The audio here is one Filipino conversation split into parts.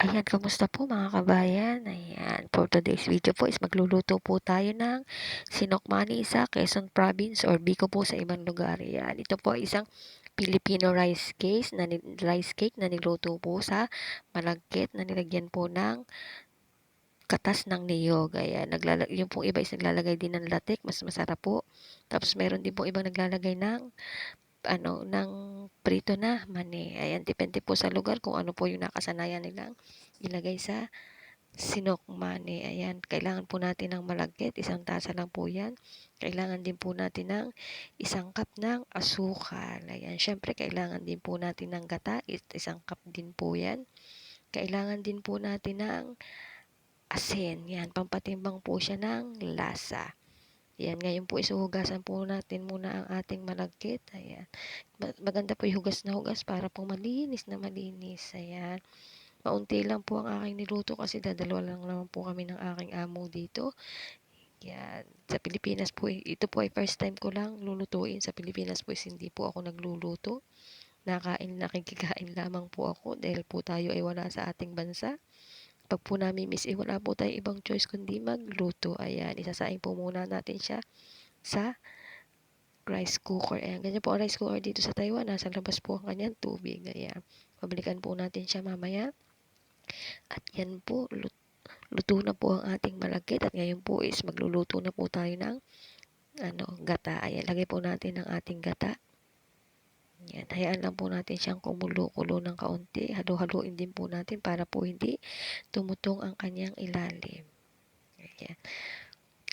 Ayan, kamusta po mga kabayan? Ayan, for today's video po is magluluto po tayo ng sinokmani sa Quezon Province or Bicol po sa ibang lugar. Ayan, ito po isang Filipino rice cake na rice cake na niluto po sa malagkit na nilagyan po ng katas ng niyog. Ayan, naglalag yung pong iba is naglalagay din ng latik, mas masarap po. Tapos meron din po ibang naglalagay ng ano, ng prito na mani. Ayan, depende po sa lugar kung ano po yung nakasanayan nilang ilagay sa sinok mani. Ayan, kailangan po natin ng malagkit, isang tasa lang po yan. Kailangan din po natin ng isang cup ng asukal. Ayan, syempre kailangan din po natin ng gata, isang cup din po yan. Kailangan din po natin ng asin. Yan, pampatimbang po siya ng lasa. Ayan, ngayon po isuhugasan po natin muna ang ating malagkit. Ayan. Maganda po hugas na hugas para po malinis na malinis. Ayan. Maunti lang po ang aking niluto kasi dadalawa lang naman po kami ng aking amo dito. Yan. Sa Pilipinas po, ito po ay first time ko lang lulutuin. Sa Pilipinas po hindi po ako nagluluto. Nakain, nakikikain lamang po ako dahil po tayo ay wala sa ating bansa. Pag po namin miss, eh, wala po tayong ibang choice kundi magluto. Ayan, isasain po muna natin siya sa rice cooker. Ayan, ganyan po ang rice cooker dito sa Taiwan. Nasa labas po ang kanyang tubig. Ayan, pabalikan po natin siya mamaya. At yan po, luto na po ang ating malagkit. At ngayon po is magluluto na po tayo ng ano, gata. Ayan, lagay po natin ang ating gata. Yan, hayaan lang po natin siyang kumulo-kulo ng kaunti. Halo-haloin din po natin para po hindi tumutong ang kanyang ilalim. Ayan.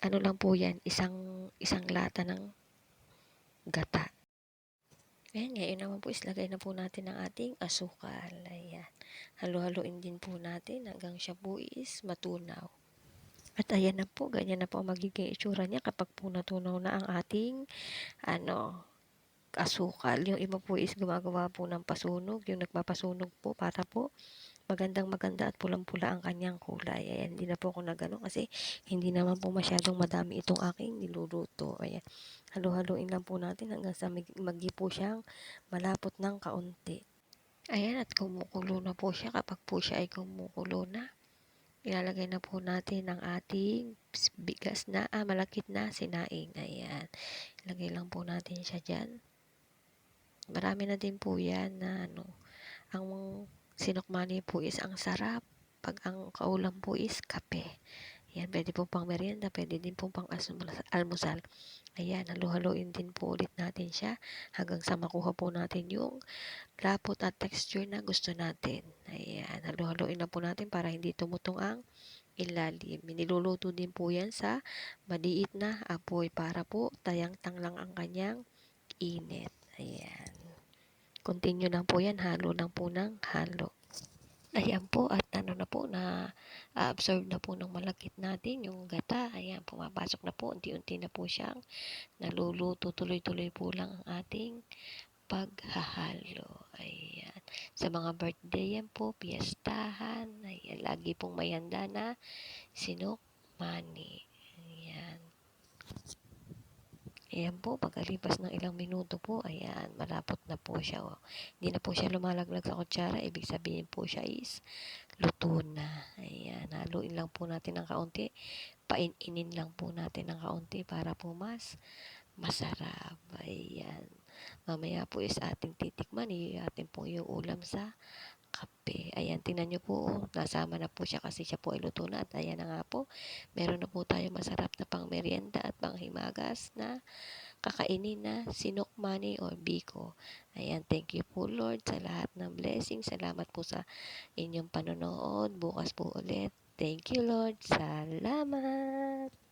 Ano lang po yan, isang, isang lata ng gata. Ayan, ngayon naman po islagay na po natin ang ating asukal. Ayan. Halo-haloin din po natin hanggang siya po is matunaw. At ayan na po, ganyan na po magiging itsura niya kapag po natunaw na ang ating ano, asukal. Yung iba po is gumagawa po ng pasunog. Yung nagpapasunog po para po magandang maganda at pulang-pula ang kanyang kulay. Ayan, hindi na po ako nagano kasi hindi naman po masyadong madami itong aking niluluto. Ayan, halo-haloin lang po natin hanggang sa magi po siyang malapot ng kaunti. Ayan, at kumukulo na po siya. Kapag po siya ay kumukulo na, ilalagay na po natin ang ating bigas na, ah, malakit na sinaing. Ayan, ilagay lang po natin siya dyan. Marami na din po yan na ano, ang sinokmani po is ang sarap pag ang kaulam po is kape. Yan, pwede po pang merienda, pwede din po pang almusal. Ayan, halu-haluin din po ulit natin siya hanggang sa makuha po natin yung lapot at texture na gusto natin. Ayan, halu-haluin na po natin para hindi tumutong ang ilalim. Niluluto din po yan sa maliit na apoy para po tayang-tang lang ang kanyang init. Ayan. Continue lang po yan. Halo lang po ng halo. Ayan po. At ano na po na absorb na po ng malakit natin yung gata. Ayan. Pumapasok na po. Unti-unti na po siyang naluluto. Tuloy-tuloy po lang ang ating paghahalo. Ayan. Sa mga birthday yan po, piyestahan. Ayan. Lagi pong may handa na sinok money. Ayan. Po, pagkalipas ng ilang minuto po, ayan, malapot na po siya. Oh. Hindi na po siya lumalaglag sa kutsara. Ibig sabihin po siya is luto na. Ayan, haluin lang po natin ng kaunti. Paininin lang po natin ng kaunti para po mas masarap. Ayan. Mamaya po is ating titikman. Ating po yung ulam sa kape. Ayan, tingnan nyo po, oh, nasama na po siya kasi siya po ay luto na. At ayan na nga po, meron na po tayo masarap na pang merienda at pang himagas na kakainin na sinok money or biko. Ayan, thank you po Lord sa lahat ng blessing. Salamat po sa inyong panonood. Bukas po ulit. Thank you Lord. Salamat.